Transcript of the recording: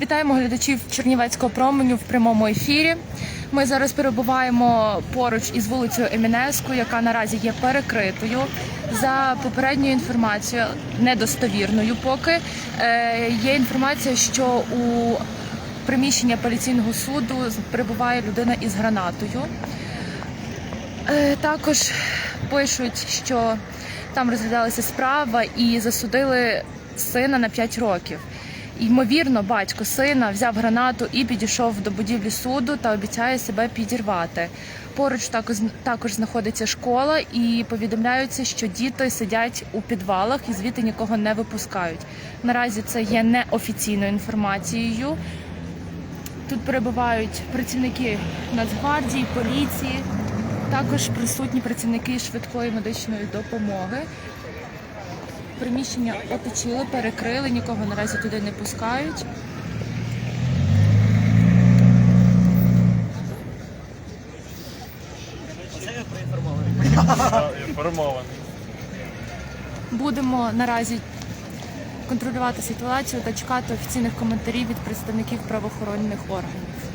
Вітаємо глядачів Чернівецького променю в прямому ефірі. Ми зараз перебуваємо поруч із вулицею Емінеску, яка наразі є перекритою. За попередньою інформацією, недостовірною поки е, є інформація, що у приміщенні апеляційного суду перебуває людина із гранатою. Е, Також пишуть, що там розглядалася справа і засудили сина на 5 років. Ймовірно, батько сина взяв гранату і підійшов до будівлі суду та обіцяє себе підірвати. Поруч також також знаходиться школа, і повідомляються, що діти сидять у підвалах і звідти нікого не випускають. Наразі це є неофіційною інформацією. Тут перебувають працівники Нацгвардії, поліції, також присутні працівники швидкої медичної допомоги. Приміщення оточили, перекрили, нікого наразі туди не пускають. Інформований. Будемо наразі контролювати ситуацію та чекати офіційних коментарів від представників правоохоронних органів.